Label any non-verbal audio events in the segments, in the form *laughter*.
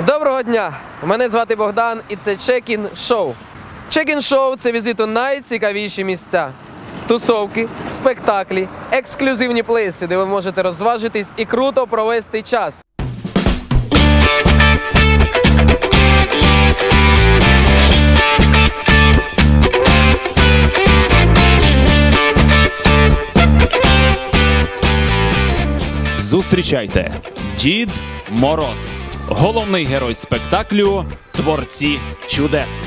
Доброго дня! Мене звати Богдан і це Чекін Шоу. Чекін Шоу це візит у найцікавіші місця. Тусовки, спектаклі, ексклюзивні плеси, де ви можете розважитись і круто провести час. Зустрічайте Дід Мороз, головний герой спектаклю Творці чудес.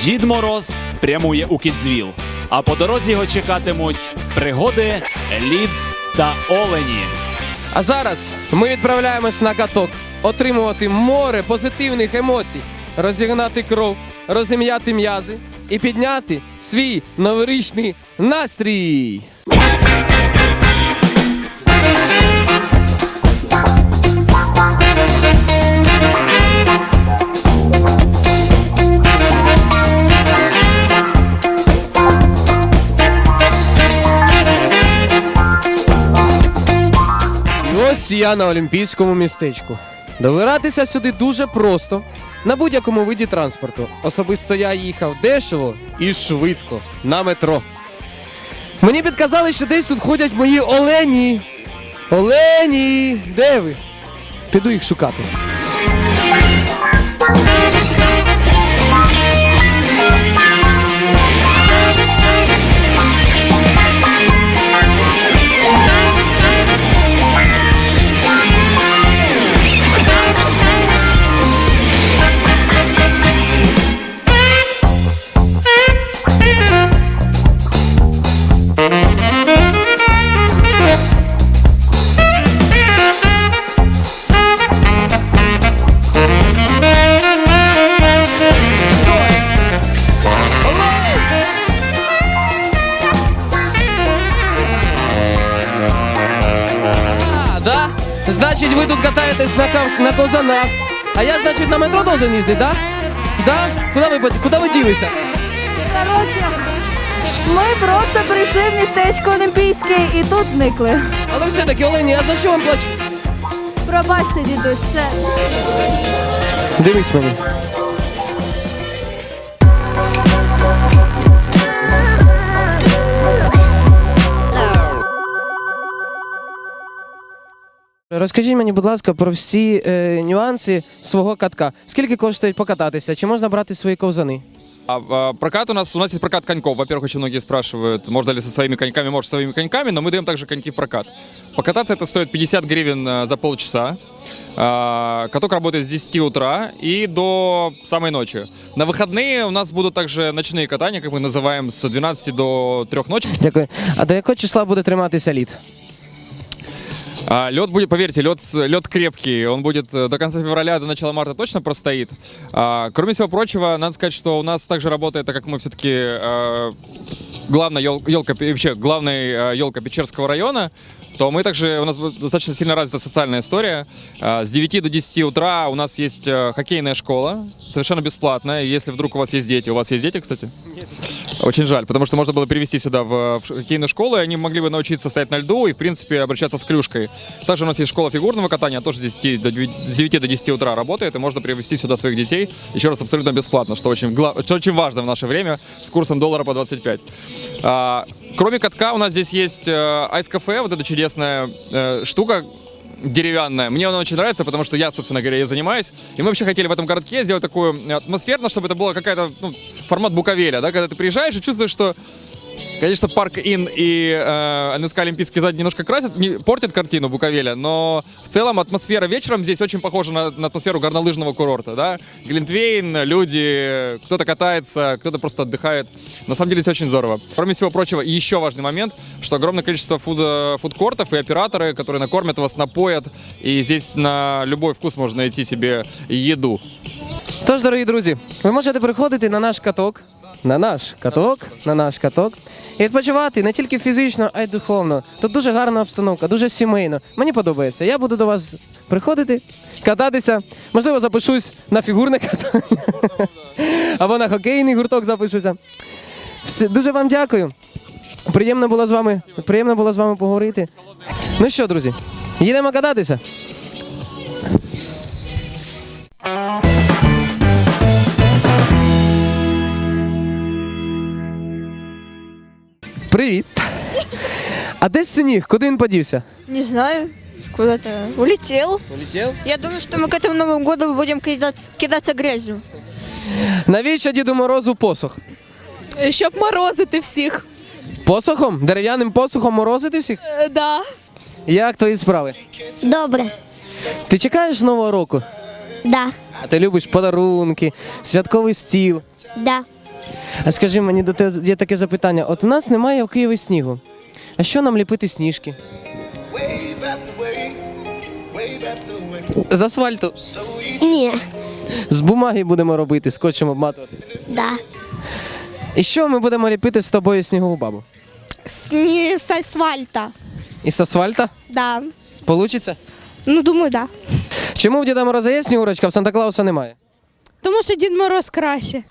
Дід Мороз прямує у Кідзвіл, а по дорозі його чекатимуть пригоди Лід та Олені. А зараз ми відправляємось на каток, отримувати море позитивних емоцій, розігнати кров, розім'яти м'язи і підняти свій новорічний настрій. І я на олімпійському містечку. Добиратися сюди дуже просто. На будь-якому виді транспорту. Особисто я їхав дешево і швидко на метро. Мені підказали, що десь тут ходять мої олені. Олені! Де ви? Піду їх шукати. Значить, ви тут катаєтесь на, кав... на козанах. А я, значить, на метро должен їздити, да? Да? Куди ви, куди ви ділися? Коротше, ми просто прийшли в містечко Олімпійське і тут зникли. Але все-таки, Олені, а за що вам плачу? Пробачте, дідусь, це Дивись мені. Розкажіть мені, будь ласка, про всі е, нюанси свого катка. Скільки коштує покататися? Чи можна брати свої ковзани? А, а, прокат у нас, у нас есть прокат коньков. Во-первых, очень многие спрашивают, можно ли со своими коньками, может, со своими коньками, но мы даем также коньки в прокат. Покататься это стоит 50 гривен э, за полчаса. А, Каток работает с 10 утра и до самой ночи. На выходные у нас будут также ночные катания, как мы называем, с 12 до 3 ночи. Дякую. А до якого числа буде триматися лід? А, лед будет, поверьте, лед, лед крепкий. Он будет э, до конца февраля, до начала марта точно простоит. А, кроме всего прочего, надо сказать, что у нас также работает, так как мы все-таки главная елка, вообще главная елка Печерского района, то мы также, у нас достаточно сильно развита социальная история. А, С 9 до 10 утра у нас есть э, хоккейная школа, совершенно бесплатная. Если вдруг у вас есть дети, у вас есть дети, кстати? Очень жаль, потому что можно было перевести сюда в, хоккейную школу, и они могли бы научиться стоять на льду и, в принципе, обращаться с клюшкой. Также у нас есть школа фигурного катания, тоже с 10 до, 9 с 9 до 10 утра работает, и можно привести сюда своих детей, еще раз, абсолютно бесплатно, что очень, что очень важно в наше время, с курсом доллара по 25. А, кроме катка у нас здесь есть э, айс-кафе, вот эта чудесная э, штука, деревянная. Мне она очень нравится, потому что я, собственно говоря, ей занимаюсь. И мы вообще хотели в этом городке сделать такую атмосферно, чтобы это было какая-то ну, формат буковеля, да, когда ты приезжаешь и чувствуешь, что Конечно, парк Ин и э, НСК Олимпийский сзади немножко красят, не, портят картину Буковеля, но в целом атмосфера вечером здесь очень похожа на, на атмосферу горнолыжного курорта, да. Глинтвейн, люди, кто-то катается, кто-то просто отдыхает. На самом деле здесь очень здорово. Кроме всего прочего, еще важный момент, что огромное количество фуда- фудкортов и операторы, которые накормят вас, напоят, и здесь на любой вкус можно найти себе еду. Тож, дорогі друзі, ви можете приходити на наш каток, на наш каток, на наш каток і відпочивати не тільки фізично, а й духовно. Тут дуже гарна обстановка, дуже сімейно. Мені подобається. Я буду до вас приходити, кататися. Можливо, запишусь на фігурне катання *laughs* або на хокейний гурток запишуся. Дуже вам дякую. Приємно було з вами, приємно було з вами поговорити. Ну що, друзі, їдемо кататися. Привіт. А де сніг? Куди він подівся? Не знаю, куда-то улетел. Улетів. Я думаю, что мы к этому Новому году будем кидаться, кидаться грязью. Навіщо Діду Морозу посох? Щоб морозити всіх. Посохом? Дерев'яним посохом морозити всіх? Е, Да. Як твої справи? Добре, Ти чекаєш нового року? да, А ти любиш подарунки, святковий стіл. да. А скажи мені до тебе є таке запитання: от у нас немає в Києві снігу. А що нам ліпити сніжки? З асфальту. Ні, З бумаги будемо робити, скотчем обматувати. да. І що ми будемо ліпити з тобою снігову бабу? Не з асфальта. Із асфальта? Да. Получиться? Ну, думаю, да. Чому в Діда Мороза є снігурочка, а в Санта Клауса немає? Тому що Дід Мороз краще.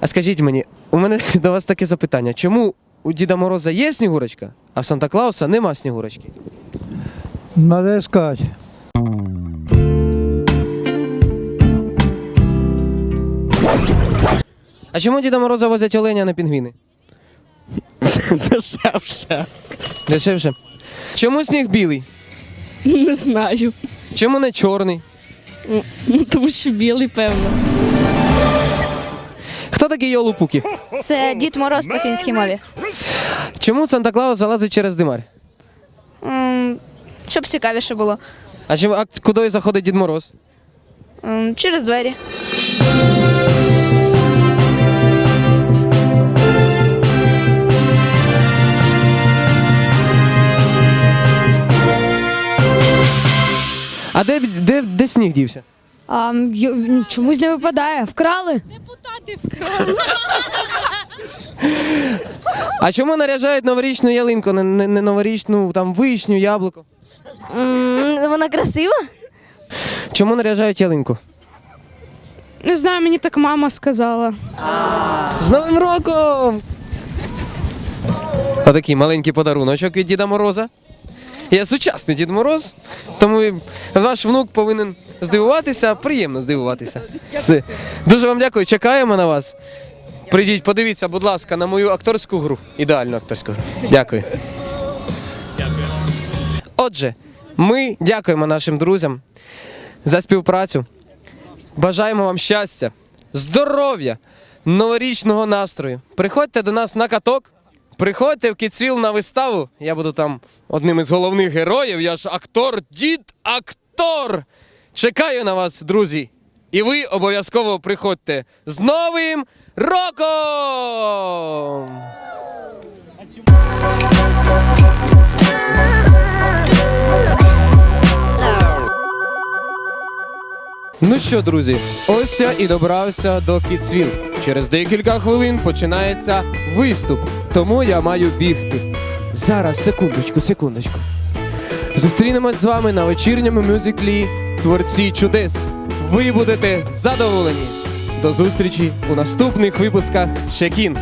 А скажіть мені, у мене *laughs* до вас таке запитання: чому у Діда Мороза є снігурочка, а в Санта Клауса нема снігурочки? Надо искать. А чому Діда Мороза возять оленя а не пінгвіни? *laughs* Дешевше. Дешевше. Чому сніг білий? Не знаю. Чому не чорний? Ну, тому що білий, певно. Хто такі йолупуки? Це Дід Мороз по фінській мові. Чому Санта Клаус залазить через димар? М, Щоб цікавіше було. А, чим, а куди заходить Дід Мороз? М, Через двері. А де, де, де сніг дівся? А, й- чомусь не випадає. Вкрали? Депутати вкрали. А чому наряжають новорічну ялинку, не, не, не новорічну там вишню, яблуко? вона красива? Чому наряжають ялинку? Не знаю, мені так мама сказала. З Новим роком! Отакий маленький подаруночок від Діда Мороза. Я сучасний Дід Мороз, тому і ваш внук повинен здивуватися, приємно здивуватися. Дуже вам дякую, чекаємо на вас. Прийдіть, подивіться, будь ласка, на мою акторську гру. Ідеальну акторську гру. Дякую. Отже, ми дякуємо нашим друзям за співпрацю. Бажаємо вам щастя, здоров'я, новорічного настрою. Приходьте до нас на каток, приходьте в Кіцвіл на виставу. Я буду там одним із головних героїв. Я ж актор, дід актор. Чекаю на вас, друзі. І ви обов'язково приходьте з Новим роком! Ну що, друзі, ось я і добрався до Кіцвіл. Через декілька хвилин починається виступ, тому я маю бігти. Зараз, секундочку, секундочку. Зустрінемось з вами на вечірньому мюзиклі Творці чудес. Ви будете задоволені. До зустрічі у наступних випусках Чекін.